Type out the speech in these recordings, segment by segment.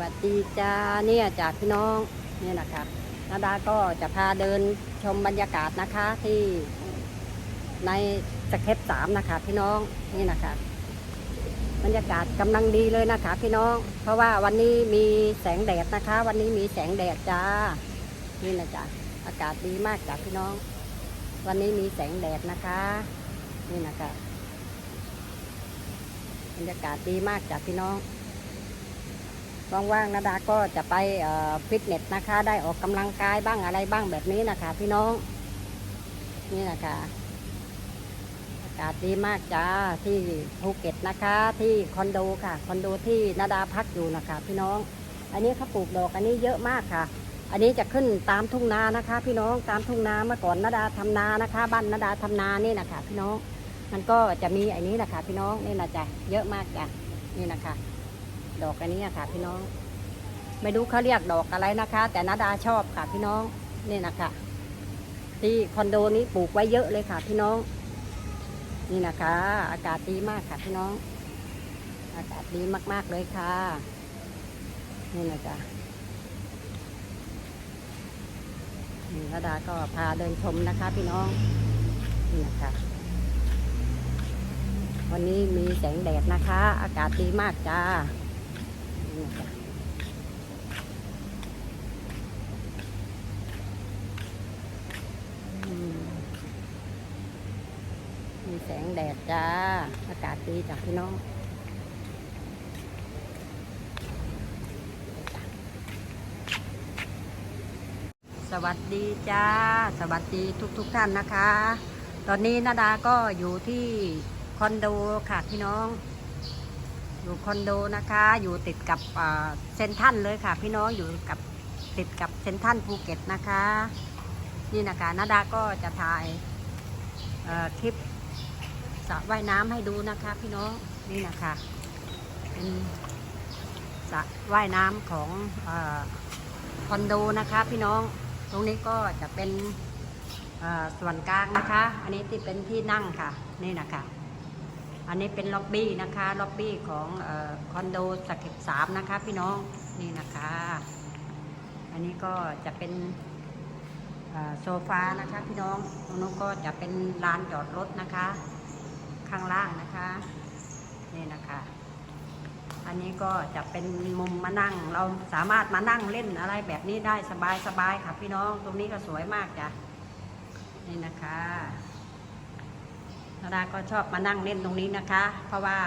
วัสดีจ้าเนี่ยจากพี่น้องเนี่ยนะคะนาดาก็จะพาเดินชมบรรยากาศนะคะที่ในสเคปสามนะคะพี่น้องนี่นะคะบรรยากาศกำลังดีเลยนะคะพี่น้อง เพราะว่าวันนี้มีแสงแดดนะคะ วันนี้มีแสงแดดจ้า นี่นะจ๊ะอากาศดีมากจ้ะพี่น้อง วันนี้มีแสงแดดนะคะ นี่นะคะบรรยากาศดีมากจ้ะพี่น้อง ว่างๆนาดาก็จะไปฟิตเนสนะคะ ได้ออกกำลังกายบ้างอะไรบ้างแบบนี้นะคะ พี่น้อง นี่นะคะอากาศดีมากจ้าที่ภูเก็ตนะคะ ที่คอนโดค่ะคอนโดที่นาดาพักอยู่นะคะ พี่น้อง อันนี้เขาปลูกดอกอันนี้เยอะมากค่ะ อันนี้จะขึ้นตามทุ่งนานะคะ พี่น้องตามทุ่งนาเมื่อก่อนนาดาทำนานะคะ บ้านนาดาทำนานี่นะคะ พี่น้องมันก็จะมีอันนี้นะคะ พี่น้องนี่นะจ๊ะเยอะมากจ้ะนี่นะคะ ดอกอันนี้ค่ะ พี่น้อง ไม่รู้เขาเรียกดอกอะไรนะคะ แต่นาดาชอบค่ะ พี่น้องนี่นะคะ ที่คอนโดนี้ปลูกไว้เยอะเลยค่ะ พี่น้อง นี่นะคะ อากาศดีมากค่ะ พี่น้อง อากาศดีมาก ๆเลยค่ะ นี่นะจ๊ะนี่นาดาก็พาเดินชมนะคะ พี่น้อง นี่นะคะวันนี้มีแสงแดดนะคะ อากาศดีมากจ้า มีแสงแดดจ้า อากาศดีจ้ะพี่น้องสวัสดีจ้า สวัสดีทุกทุกท่านนะคะ ตอนนี้นาดาก็อยู่ที่คอนโดค่ะพี่น้อง อยู่คอนโดนะคะ อยู่ติดกับเซนทันเลยค่ะ พี่น้องอยู่กับติดกับเซนทันภูเก็ตนะคะ นี่นะคะนาดาก็จะถ่ายคลิปสระว่ายน้ำให้ดูนะคะ พี่น้องนี่นะคะเป็นสระว่ายน้ำของอคอนโดนะคะ พี่น้องตรงนี้ก็จะเป็นส่วนกลางนะคะ อันนี้ที่เป็นที่นั่งค่ะ นี่นะคะ อันนี้เป็นล็อบบี้นะคะล็อบบี้ของออคอนโดสเก็ตสามนะคะ พี่น้องนี่นะคะ อันนี้ก็จะเป็นโซฟานะคะพี่น้องตรงนู้นก็จะเป็นลานจอดรถนะคะ ข้างล่างนะคะนี่นะคะ อันนี้ก็จะเป็นมุมมานั่ง เราสามารถมานั่งเล่นอะไรแบบนี้ได้สบายๆค่ะพี่น้อง ตรงนี้ก็สวยมากจ้ะนี่นะคะ นาดาก็ชอบมานั่งเล่นตรงนี้นะคะ เพราะว่า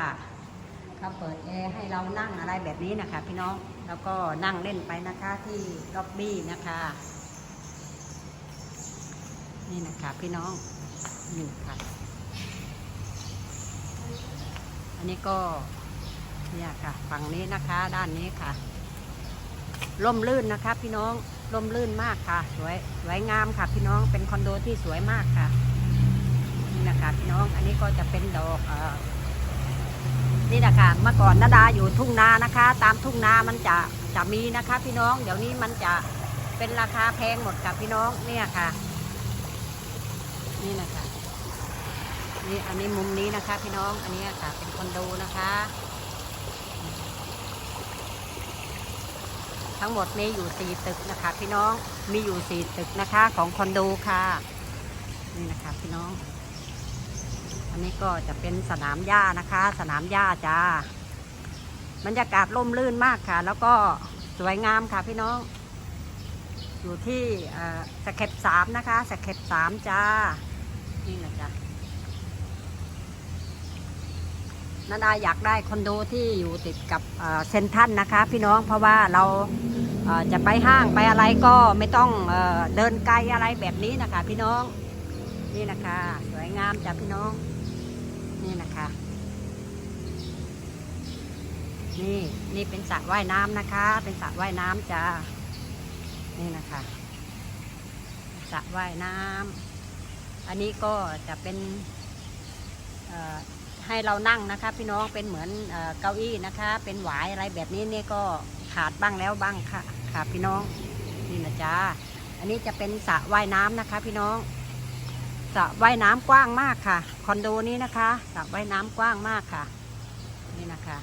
เขาเปิดแอร์ให้เรานั่งอะไรแบบนี้นะคะ พี่น้องแล้วก็นั่งเล่นไปนะคะที่ล็อบบี้นะคะ นี่นะคะพี่น้องนี่ค่ะอันนี้ก็เนี่ยค่ะ ฝั่งนี้นะคะด้านนี้ค่ะร่มรื่นนะคะ พี่น้องร่มรื่นมากค่ะ สวยสวยงามค่ะ พี่น้องเป็นคอนโดที่สวยมากค่ะ นี่นะคะพี่น้อง อันนี้ก็จะเป็นดอกอนี่นะคะเมื่อก่อนนาดาอยู่ทุ่งนานะคะ ตามทุ่งนามันจะจะมีนะคะ พี่น้อง เดี๋ยวนี้มันจะเป็นราคาแพงหมดค่ะพี่น้องเนี่ยค่ะ นี่นะคะนี่อันนี้มุมนี้นะคะ พี่น้องอันนี้ค่ะเป็นคอนโดนะคะ ทั้งหมดมีอยู่สี่ตึกนะคะ พี่น้องมีอยู่สี่ตึกนะคะ ของคอนโดค่ะ นี่นะคะ พี่น้อง อันนี้ก็จะเป็นสนามหญ้านะคะ สนามหญ้าจ้าบรรยากาศร่มรื่นมากค่ะ แล้วก็สวยงามค่ะพี่น้อง อยู่ที่สเก็ตสามนะคะสเก็ตสามจ้า นี่นะจ้ะนาดาอยากได้คอนโดที่อยู่ติดกับเซนทันนะคะ พี่น้องเพราะว่าเราจะไปห้างไปอะไรก็ไม่ต้องเออเดินไกลอะไรแบบนี้นะคะ พี่น้องนี่นะคะ สวยงามจ้ะพี่น้อง นี่นะคะ นี่นี่เป็นสระว่ายน้ำนะคะ เป็นสระว่ายน้ำจ้า นี่นะคะสระว่ายน้ำอันนี้ก็จะเป็นให้เรานั่งนะคะ พี่น้องเป็นเหมือนเก้าอี้นะคะ เป็นหวายอะไรแบบนี้เนี่ยก็ขาดบ้างแล้วบ้างค่ะค่ะพี่น้องนี่นะจ้าอันนี้จะเป็นสระว่ายน้ำนะคะ พี่น้อง สระว่ายน้ำกว้างมากค่ะ คอนโดนี้นะคะสระว่ายน้ำกว้างมากค่ะ นี่นะคะ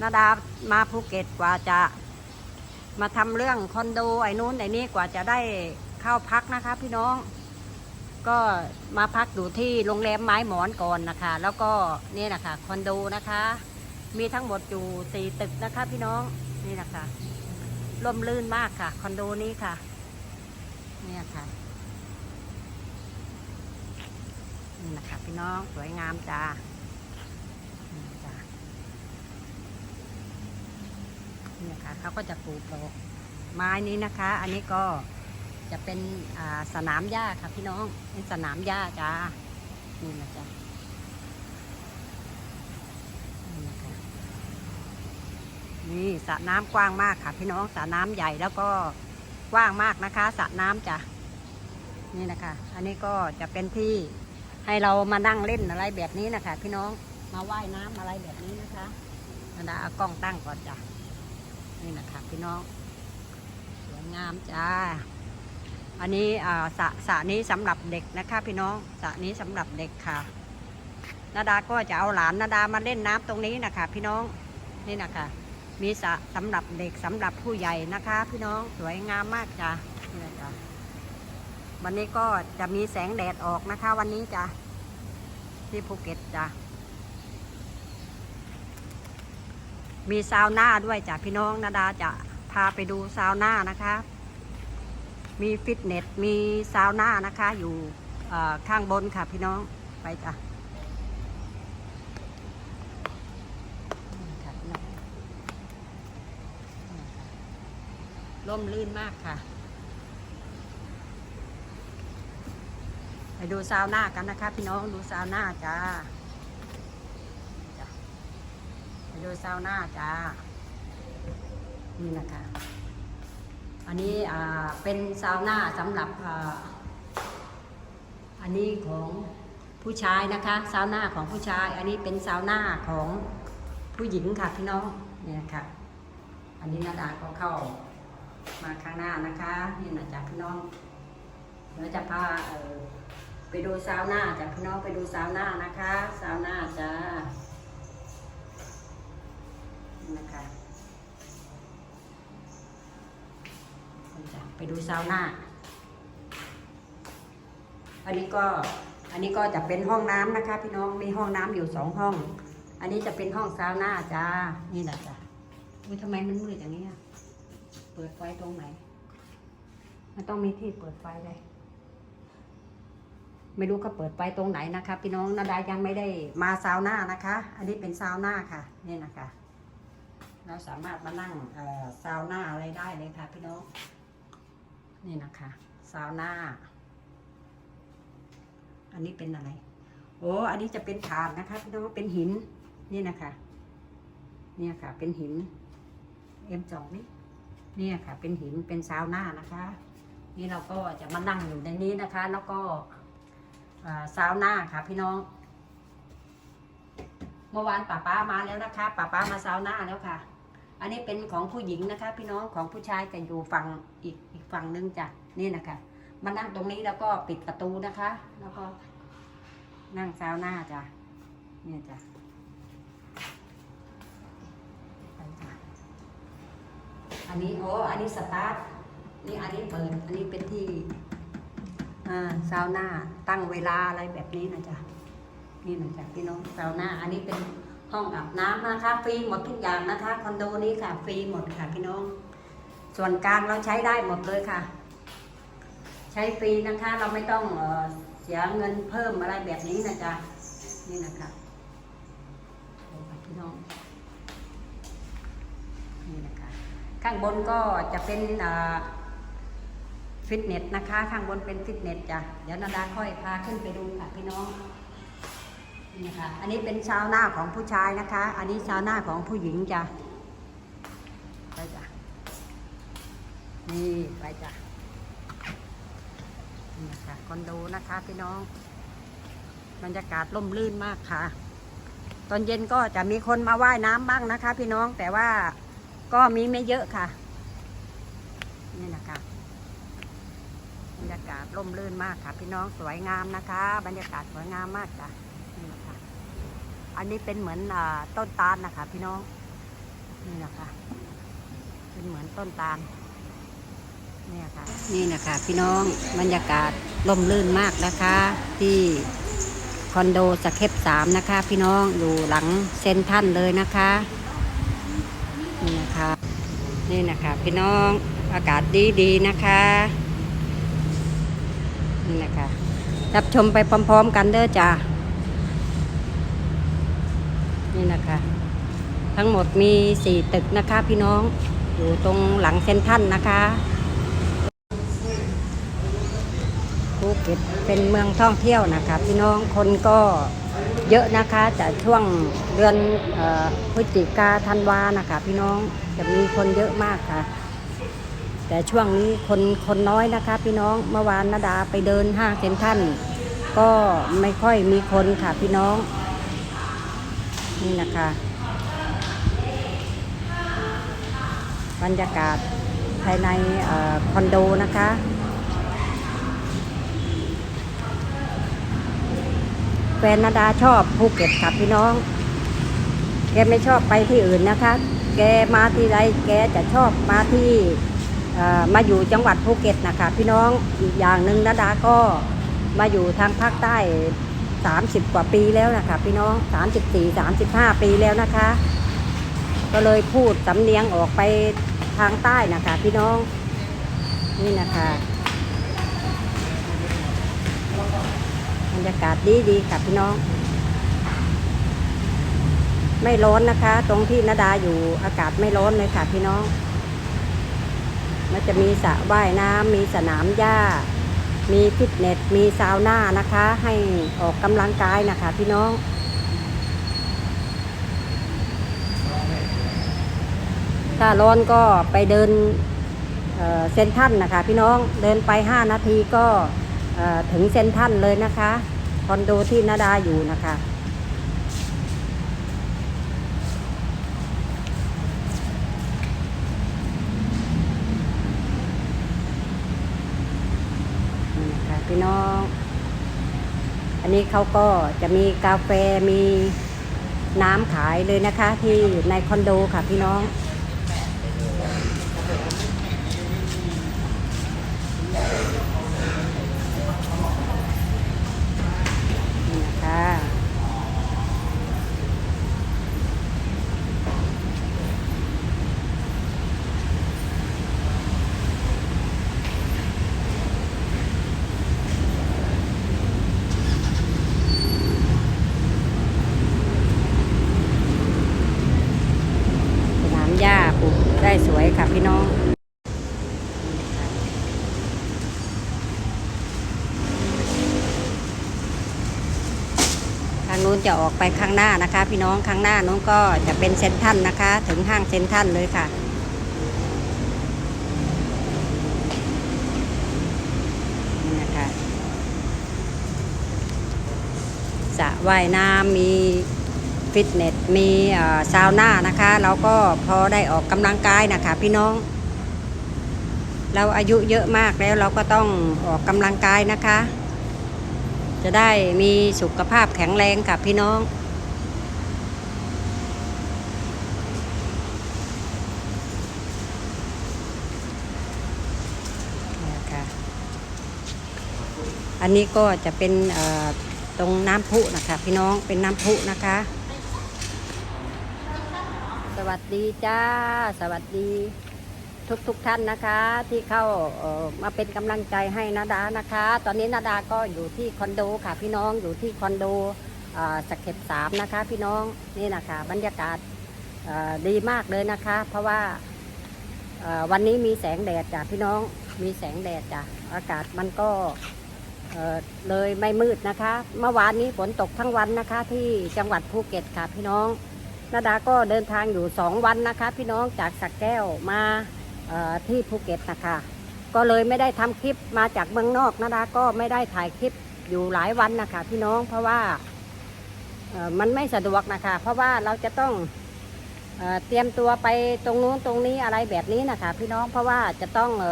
นาดามาภูเก็ตกว่าจะมาทำเรื่องคอนโดไอ้นู้นไอ้นี้กว่าจะได้เข้าพักนะคะ พี่น้อง ก็มาพักอยู่ที่โรงแรมไม้หมอนก่อนนะคะ แล้วก็นี่นะคะคอนโดนะคะ มีทั้งหมดอยู่สี่ตึกนะคะ พี่น้องนี่นะคะร่มรื่นมากค่ะ คอนโดนี้ค่ะ เนี่ยค่ะ นี่นะคะพี่น้องสวยงามจ้านี่จ้านี่ยค่ะเขาก็จะปลูกดอกไม้นี้นะคะ อันนี้ก็จะเป็นสนามหญ้าค่ะพี่น้องเป็นสนามหญ้าจ้านี่นะจ้านี่นะคะนี่สระน้ำกว้างมากค่ะ พี่น้องสระน้ำใหญ่แล้วก็กว้างมากนะคะสระน้ำจ้ะนี่นะคะ อันนี้ก็จะเป็นที่ ให้เรามานั่งเล่นอะไรแบบนี้นะคะ พี่น้องมาว่ายน้ำอะไรแบบนี้นะคะนาดาเอากล้องตั้งก่อนจ้ะนี่นะคะพี่น้องสวยงามจ้าอันนี้อ่าสระสระนี้สำหรับเด็กนะคะ พี่น้องสระนี้สำหรับเด็กค่ะนาดาก็จะเอาหลานนาดามาเล่นน้ำตรงนี้นะคะ พี่น้องนี่นะคะ มีสระสำหรับเด็กสำหรับผู้ใหญ่นะคะ พี่น้องสวยงามมากจ้ะนี่นะจ้ะ วันนี้ก็จะมีแสงแดดออกนะคะ วันนี้จ้ะที่ภูเก็ตจ้ะมีซาวน่าด้วยจ้ะพี่น้องนาดาจะพาไปดูซาวน่านะคะ มีฟิตเนสมีซาวน่านะคะ อยู่เอ่ข้างบนค่ะพี่น้องไปจ้ะนี่ค่ะพี่น้องนี่ค่ะร่มรื่นมากค่ะ ไปดูซาวน่ากันนะคะ พี่น้องดูซาวน่าจ้าไปดูซาวน่าจ้านี่นะคะ อันนี้อ่าเป็นซาวน่าสำหรับอ่าอันนี้ของผู้ชายนะคะซาวน่าของผู้ชาย อันนี้เป็นซาวน่าของผู้หญิงค่ะพี่น้องเนี่ยค่ะ อันนี้นาดาก็เข้ามาข้างหน้านะคะนี่นะจ๊ะพี่น้องเดี๋ยวจะพาเอ่อ ดูซาวน่าจ้ะพี่น้องไปดูซาวน่านะคะซาวน่าจ้านะคะไปดูซาวน่าอันนี้ก็อันนี้ก็จะเป็นห้องน้ำนะคะ พี่น้องมีห้องน้ำอยู่สองห้อง อันนี้จะเป็นห้องซาวน่าจ้า นี่แหละจ้ะอุ้ยทำไมมันมืดอย่างนี้อะเปิดไฟตรงไหน มันต้องมีที่เปิดไฟเลย ไม่รู้เขาเปิดไฟตรงไหนนะคะ พี่น้องนาดายังไม่ได้มาซาวน่านะคะ อันนี้เป็นซาวน่าค่ะนี่นะคะเราสามารถมานั่งเอ่อซาวน่าอะไรได้เลยค่ะ พี่น้อง นี่นะคะซาวน่าอันนี้เป็นอะไร โอ้อันนี้จะเป็นฐานนะคะพี่น้องเป็นหินนี่นะคะ เนี่ยค่ะ เป็นหินเอ็มจองนี่เนี่ยค่ะ เป็นหินเป็นซาวน่านะคะ นี่เราก็จะมานั่งอยู่ในนี้นะคะ แล้วก็ อ่าซาวน่าค่ะพี่น้อง เมื่อวานป้าป้ามาแล้วนะคะป้าป้ามาซาวน่าแล้วค่ะ อันนี้เป็นของผู้หญิงนะคะ พี่น้องของผู้ชายจะอยู่ฝั่งอีกอีกฝั่งนึงจ้ะนี่นะคะมานั่งตรงนี้แล้วก็ปิดประตูนะคะ แล้วก็ นั่งซาวน่าจ้ะเนี่ยจ้ะไปจ้ะอันนี้โอ้อันนี้สตาร์ทนี่อันนี้เปิดอันนี้เป็นที่ อ่าซาวน่าตั้งเวลาอะไรแบบนี้นะจ๊ะนี่นะจ๊ะพี่น้องซาวน่าอันนี้เป็นห้องอาบน้ำนะคะฟรีหมดทุกอย่างนะคะคอนโดนี้ค่ะฟรีหมดค่ะพี่น้อง ส่วนกลางเราใช้ได้หมดเลยค่ะ ใช้ฟรีนะคะเราไม่ต้องเออเสียเงินเพิ่มอะไรแบบนี้นะจ๊ะนี่นะคะโอ้ค่ะพี่น้องนี่นะคะข้างบนก็จะเป็นอ่า ฟิตเนสนะคะ ข้างบนเป็นฟิตเนสจ้ะเดี๋ยวนาดาค่อยพาขึ้นไปดูค่ะพี่น้องนี่นะคะอันนี้เป็นชาวหน้าของผู้ชายนะคะ อันนี้ชาวหน้าของผู้หญิงจ้ะไปจ้ะนี่ไปจ้ะนี่นะคะคอนโดนะคะพี่น้องบรรยากาศร่มรื่นมากค่ะ ตอนเย็นก็จะมีคนมาว่ายน้ำบ้างนะคะ พี่น้องแต่ว่าก็มีไม่เยอะค่ะนี่นะคะ บรรยากาศร่มรื่นมากค่ะ พี่น้องสวยงามนะคะ บรรยากาศสวยงามมากจ้ะนี่นะคะอันนี้เป็นเหมือนอต้นตาลนะคะ พี่น้องนี่นะคะเป็นเหมือนต้นตาลเนี่ยค่ะนี่นะคะ พี่น้องบรรยากาศร่มรื่นมากนะคะ ที่คอนโดสเคปสามนะคะ พี่น้องอยู่หลังเซนทันเลยนะคะนี่นะคะนี่นะคะ พี่น้องอากาศดีดีๆนะคะ นี่นะคะรับชมไปพร้อม ๆ กันเด้อจ้านี่นะคะ ทั้งหมดมีสี่ตึกนะคะพี่น้องอยู่ตรงหลังเซนทรันนะคะภูเก็ตเป็นเมืองท่องเที่ยวนะคะ พี่น้องคนก็เยอะนะคะแต่ช่วงเดือนพฤศจิกาธันวานะคะ พี่น้องจะมีคนเยอะมากค่ะ แต่ช่วงนี้คนคนน้อยนะคะ พี่น้องเมื่อวานนาดาไปเดินห้างเซ็นทรัลก็ไม่ค่อยมีคนค่ะพี่น้อง นี่นะคะ บรรยากาศภายในออคอนโดนะคะ แฟนนาดาชอบภูเก็ตค่ะพี่น้อง แกไม่ชอบไปที่อื่นนะคะ แกมาที่ไรแกจะชอบมาที่ มาอยู่จังหวัดภูเก็ตนะคะพี่น้องอีกอย่างหนึ่งนาดาก็มาอยู่ทางภาคใต้ 30 กว่าปีแล้วนะคะพี่น้อง 34 35 ปีแล้วนะคะ ก็เลยพูดสำเนียงออกไปทางใต้นะคะพี่น้องนี่นะคะบรรยากาศดีดีค่ะพี่น้อง ไม่ร้อนนะคะ ตรงที่นาดาอยู่อากาศไม่ร้อนเลยค่ะพี่น้อง มันจะมีสระว่ายน้ำมีสนามหญ้า มีฟิตเนส มีซาวน่านะคะ ให้ออกกำลังกายนะคะพี่น้อง ถ้าร้อนก็ไปเดินเซนทรันนะคะพี่น้องเดินไป 5 นาทีก็ถึงเซนทรันเลยนะคะ คอนโดที่นาดาอยู่นะคะ นี่นะคะ พี่น้อง อันนี้เขาก็จะมีกาแฟมีน้ำขายเลยนะคะ ที่ในคอนโดค่ะพี่น้อง นี่นะคะสนามหญ้าปลูกได้สวยค่ะพี่น้อง ทางนู้น จะออกไปข้างหน้านะคะ พี่น้องข้างหน้านู้นก็จะเป็นเซ็นทัลนะคะ ถึงห้างเซ็นทัลเลยค่ะ นี่นะคะสระว่ายน้ำมีฟิตเนสมีอ่อซาวน่านะคะเราก็พอได้ออกกำลังกายนะคะ พี่น้อง เราอายุเยอะมากแล้วเราก็ต้องออกกำลังกายนะคะ จะได้มีสุขภาพแข็งแรงกับพี่น้องนี่ค่ะอันนี้ก็จะเป็นตรงน้ำพุนะคะพี่น้องเป็นน้ำพุนะคะ สวัสดีจ้า สวัสดี ทุกทุกท่านนะคะ ที่เข้าออมาเป็นกำลังใจให้นาดานะคะ ตอนนี้นาดาก็อยู่ที่คอนโดค่ะ พี่น้องอยู่ที่คอนโดสเก็ตสามนะคะ พี่น้องนี่นะคะบรรยากาศออดีมากเลยนะคะ เพราะว่าออวันนี้มีแสงแดดจ้ะพี่น้องมีแสงแดดจ้ะอากาศมันก็เเลยไม่มืดนะคะ เมื่อวานนี้ฝนตกทั้งวันนะคะ ที่จังหวัดภูเก็ตค่ะพี่น้องนาดาก็เดินทางอยู่สองวันนะคะ พี่น้องจากสักแก้วมา ที่ภูเก็ตนะคะก็เลยไม่ได้ทำคลิปมาจากเมืองนอกนาดาก็ไม่ได้ถ่ายคลิปอยู่หลายวันนะคะพี่น้องเพราะว่ามันไม่สะดวกนะคะ เพราะว่าเราจะต้องเอเตรียมตัวไปตรงนู้นตรงนี้อะไรแบบนี้นะคะ พี่น้องเพราะว่าจะต้องเอ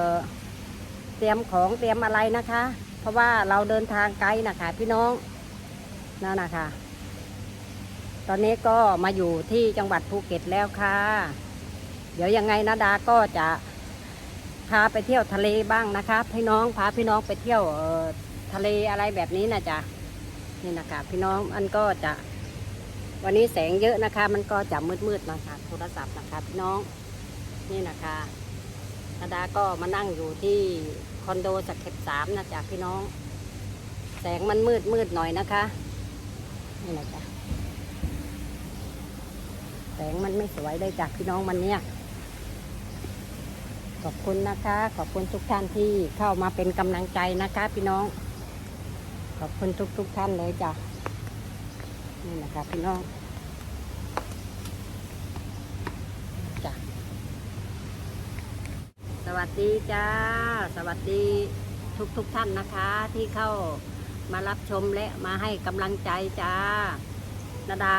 เตรียมของเตรียมอะไรนะคะ เพราะว่าเราเดินทางไกลนะคะ พี่น้องนั่นนะคะ ตอนนี้ก็มาอยู่ที่จังหวัดภูเก็ตแล้วค่ะ เดี๋ยวยังไงนาดาก็จะพาไปเที่ยวทะเลบ้างนะคะ พี่น้องพาพี่น้องไปเที่ยวทะเลอะไรแบบนี้นะจ๊ะนี่นะคะพี่น้องมันก็จะ วันนี้แสงเยอะนะคะ มันก็จะมืดๆนะคะโทรศัพท์นะคะ พี่น้องนี่นะคะนาดาก็มานั่งอยู่ที่คอนโดสกเก็ตสามนะจ๊ะพี่น้อง แสงมันมืดมืดๆหน่อยนะคะนี่นะจ๊ะแสงมันไม่สวยเลยจ้ะพี่น้องมันเนี่ย ขอบคุณนะคะ ขอบคุณทุกท่านที่เข้ามาเป็นกำลังใจนะคะ พี่น้อง ขอบคุณทุกทุกๆท่านเลยจ้ะนี่นะคะพี่น้องจ้ะสวัสดีจ้า สวัสดีทุกทุกๆท่านนะคะ ที่เข้ามารับชมและมาให้กำลังใจจ้านาดา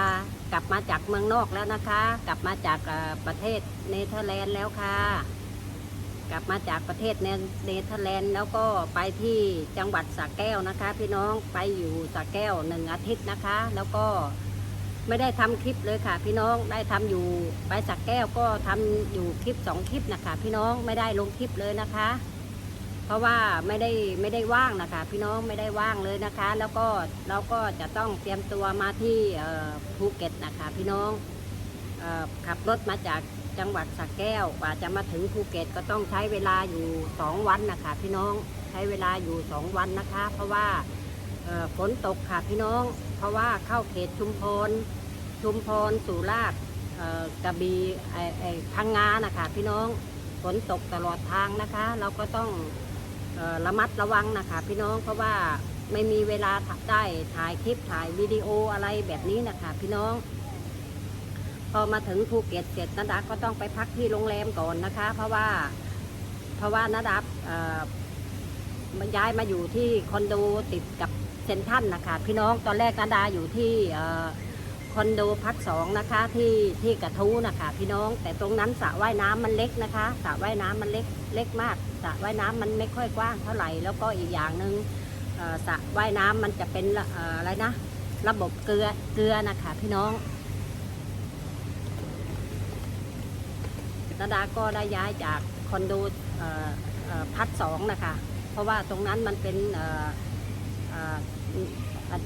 กลับมาจากเมืองนอกแล้วนะคะ กลับมาจากประเทศเนเธอร์แลนด์แล้วค่ะ กลับมาจากประเทศเนเธอร์แลนด์แล้วก็ไปที่จังหวัดสระแก้วนะคะ พี่น้องไปอยู่สระแก้วหนึ่งอาทิตย์นะคะ แล้วก็ไม่ได้ทำคลิปเลยค่ะ พี่น้องได้ทำอยู่ไปสระแก้วก็ทำอยู่คลิปสองคลิปนะคะ พี่น้องไม่ได้ลงคลิปเลยนะคะ เพราะว่าไม่ได้ไม่ได้ว่างนะคะ พี่น้องไม่ได้ว่างเลยนะคะ แล้วก็เราก็จะต้องเตรียมตัวมาที่ภูเก็ตนะคะ พี่น้องออขับรถมาจาก จังหวัดสระแก้วกว่าจะมาถึงภูเก็ตก็ต้องใช้เวลาอยู่สองวันนะคะพี่น้องใช้เวลาอยู่สองวันนะคะ เพราะว่าฝนตกค่ะพี่น้อง เพราะว่าเข้าเขตชุมพรชุมพรสุราษฎร์กระบี่พังงานะคะพี่น้องฝนตกตลอดทางนะคะ เราก็ต้องออระมัดระวังนะคะพี่น้องเพราะว่าไม่มีเวลาถ่ายได้ถ่ายคลิปถ่ายวิดีโออะไรแบบนี้นะคะพี่น้อง อมาถึงภูเก็ตเสร็จนาดาก็ต้องไปพักที่โรงแรมก่อนนะคะ เพราะว่าเพราะว่านาดามันย้ายมาอยู่ที่คอนโดติดกับเซนทรันนะคะพี่น้องตอนแรกนาดาอยู่ที่คอนโดพักสองนะคะที่ที่กระทู้นะคะพี่น้อง แต่ตรงนั้นสระว่ายน้ำมันเล็กนะคะสระว่ายน้ำมันเล็กเล็กมากสระว่ายน้ำมันไม่ค่อยกว้างเท่าไหร่แล้วก็อีกอย่างหนึ่งเอ่อสระว่ายน้ำมันจะเป็นอะไรนะ ระบบเกลือเกลือนะคะพี่น้อง นาดาก็ได้ย้ายจากคอนโดพัดสองนะคะ เพราะว่าตรงนั้นมันเป็น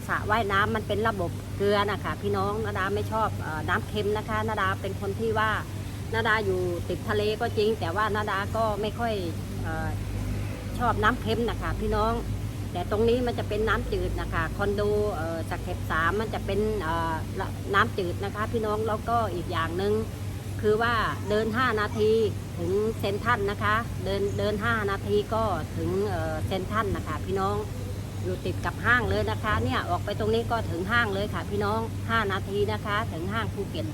สระว่ายน้ำมันเป็นระบบเกลือนะคะพี่น้องนาดาไม่ชอบอน้ำเค็มนะคะนาดาเป็นคนที่ว่านาดาอยู่ติดทะเลก็จริง แต่ว่านาดาก็ไม่ค่อยอชอบน้ำเค็มนะคะพี่น้อง แต่ตรงนี้มันจะเป็นน้ำจืดนะคะคอนโดสักเข็บสามมันจะเป็นน้ำจืดนะคะ พี่น้องแล้วก็อีกอย่างหนึ่ง คือว่าเดิน 5 นาทีถึงเซนทันนะคะ เดินเดิน 5 นาทีก็ถึงเซนทันนะคะ พี่น้องอยู่ติดกับห้างเลยนะคะ เนี่ยออกไปตรงนี้ก็ถึงห้างเลยค่ะ พี่น้อง 5 นาทีนะคะ ถึงห้างภูเก็ต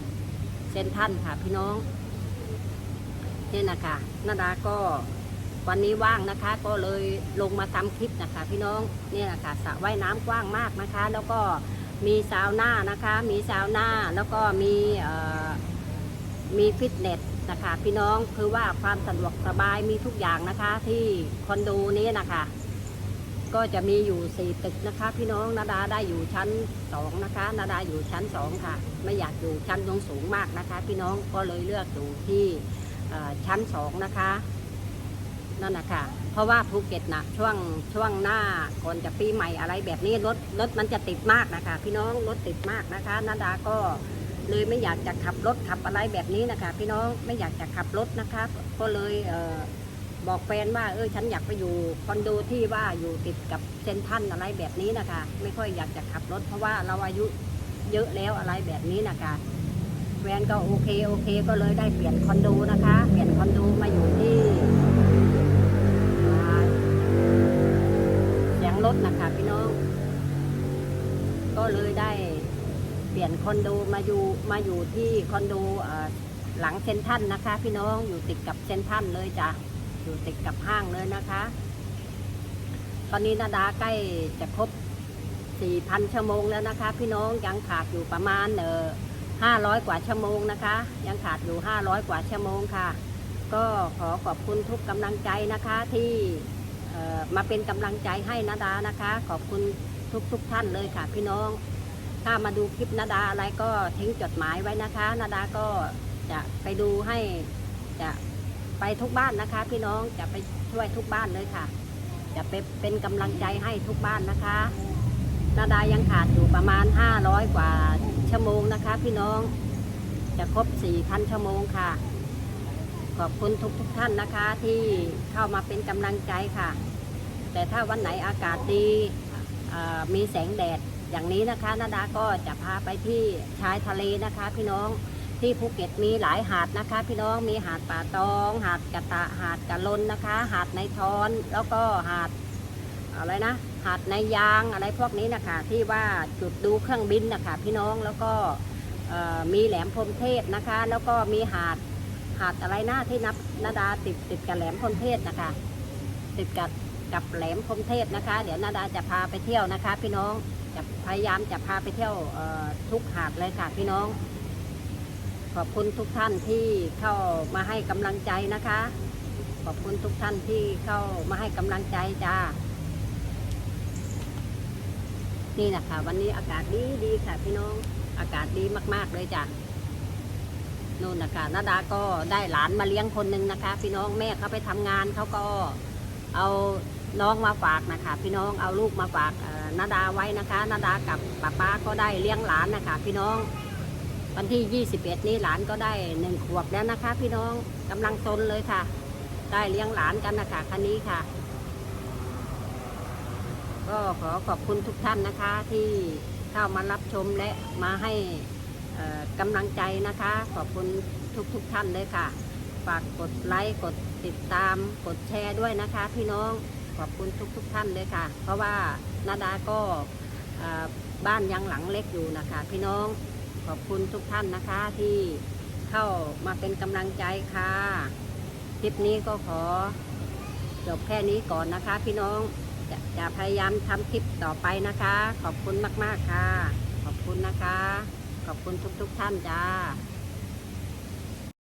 เซนทันค่ะ พี่น้องเนี่ยนะคะนาดาก็วันนี้ว่างนะคะ ก็เลยลงมาทำคลิปนะคะ พี่น้องเนี่ยนะคะสระว่ายน้ำกว้างมากนะคะ แล้วก็มีซาวน่านะคะ มีซาวน่าแล้วก็มีเอ่อ มีฟิตเนสนะคะ พี่น้องคือว่าความสะดวกสบายมีทุกอย่างนะคะที่คอนโดนี้นะคะ ก็จะมีอยู่สี่ตึกนะคะ พี่น้องนาดาได้อยู่ชั้นสองนะคะนาดาอยู่ชั้นสองค่ะ ไม่อยากอยู่ชั้นสูงสูงมากนะคะ พี่น้องก็เลยเลือกอยู่ที่ชั้นสองนะคะนั่นนะคะเพราะว่าภูเก็ตนะช่วงช่วงหน้าก่อนจะปีใหม่อะไรแบบนี้รถรถมันจะติดมากนะคะ พี่น้องรถติดมากนะคะนาดาก็ เลยไม่อยากจะขับรถขับอะไรแบบนี้นะคะ พี่น้องไม่อยากจะขับรถนะคะ ก็เลยเออบอกแฟนว่าเออฉันอยากไปอยู่คอนโดที่ว่าอยู่ติดกับเซนทรันอะไรแบบนี้นะคะ ไม่ค่อยอยากจะขับรถ เพราะว่าเราอายุเยอะแล้วอะไรแบบนี้นะคะแฟนก็โอเคโอเค ก็เลยได้เปลี่ยนคอนโดนะคะ เปลี่ยนคอนโดมาอยู่ที่อ่าเสียงรถนะคะพี่น้อง ก็เลยได้ ปลี่ยนคอนโดมาอยู่มาอยู่ที่คอนโดหลังเซนทันนะคะ พี่น้องอยู่ติดกับเซนทันเลยจ้ะอยู่ติดกับห้างเลยนะคะ ตอนนี้นาดาใกล้จะครบ 4,000 ชั่วโมงแล้วนะคะ พี่น้องยังขาดอยู่ประมาณเออ500 กว่าชั่วโมงนะคะ ยังขาดอยู่ 500 กว่าชั่วโมงค่ะ ก็ขอขอบคุณทุกกำลังใจนะคะที่มาเป็นกำลังใจให้นาดานะคะ ขอบคุณทุกทุกท่านเลยค่ะ พี่น้อง ถ้ามาดูคลิปนาดาอะไรก็ทิ้งจดหมายไว้นะคะ นาดาก็จะไปดูให้จะไปทุกบ้านนะคะ พี่น้องจะไปช่วยทุกบ้านเลยค่ะ จะไปเป็นกำลังใจให้ทุกบ้านนะคะ นาดายังขาดอยู่ประมาณ 500 กว่าชั่วโมงนะคะ พี่น้องจะครบ 4,000 ชั่วโมงค่ะ ขอบคุณทุกทุกๆท่านนะคะที่เข้ามาเป็นกำลังใจค่ะ แต่ถ้าวันไหนอากาศดีมีแสงแดด อย่างนี้นะคะนาดาก็จะพาไปที่ชายทะเลนะคะ พี่น้องที่ภูเก็ตมีหลายหาดนะคะ พี่น้องมีหาดป่าตอง หาดกะตะหาดกะลนนะคะ หาดในทอนแล้วก็หาดอะไรนะหาดในยางอะไรพวกนี้นะคะที่ว่าจุดดูเครื่องบินนะคะพี่น้องแล้วก็มีแหลมพรมเทพนะคะ แล้วก็มีหาดหาดอะไรนะที่นับนาดาติดติดกับแหลมพรมเทพนะคะ ติดกับกับแหลมพรมเทพนะคะ เดี๋ยวนาดาจะพาไปเที่ยวนะคะ พี่น้อง จะพยายามจะพาไปเที่ยวทุกหาดเลยค่ะพี่น้อง ขอบคุณทุกท่านที่เข้ามาให้กำลังใจนะคะ ขอบคุณทุกท่านที่เข้ามาให้กำลังใจจ้า นี่นะคะ วันนี้อากาศดีดีค่ะ พี่น้องอากาศดีมาก ๆ เลยจ้ะนู่นนะคะนาดาก็ได้หลานมาเลี้ยงคนหนึ่งนะคะ พี่น้องแม่เขาไปทำงานเขาก็เอา น้องมาฝากนะคะ พี่น้องเอาลูกมาฝากนาดาไว้นะคะนาดากับป้าป้าก็ได้เลี้ยงหลานนะคะ พี่น้องวันที่ 21 นี้หลานก็ได้หนึ่งขวบแล้วนะคะ พี่น้องกำลังซนเลยค่ะ ได้เลี้ยงหลานกันนะคะคันนี้ค่ะ ก็ขอขอบคุณทุกท่านนะคะที่เข้ามารับชมและมาให้กำลังใจนะคะ ขอบคุณทุกทุกท่านเลยค่ะ ฝากกดไลค์กดติดตามกดแชร์ด้วยนะคะ พี่น้อง ขอบคุณทุกทุกๆท่านเลยค่ะ เพราะว่านาดาก็บ้านยังหลังเล็กอยู่นะคะ พี่น้องขอบคุณทุกท่านนะคะที่เข้ามาเป็นกำลังใจค่ะคลิปนี้ก็ขอจบแค่นี้ก่อนนะคะ พี่น้องจะจะพยายามทำคลิปต่อไปนะคะ ขอบคุณมาก ๆ ค่ะ ขอบคุณนะคะ ขอบคุณทุก ๆ ท่านจ้า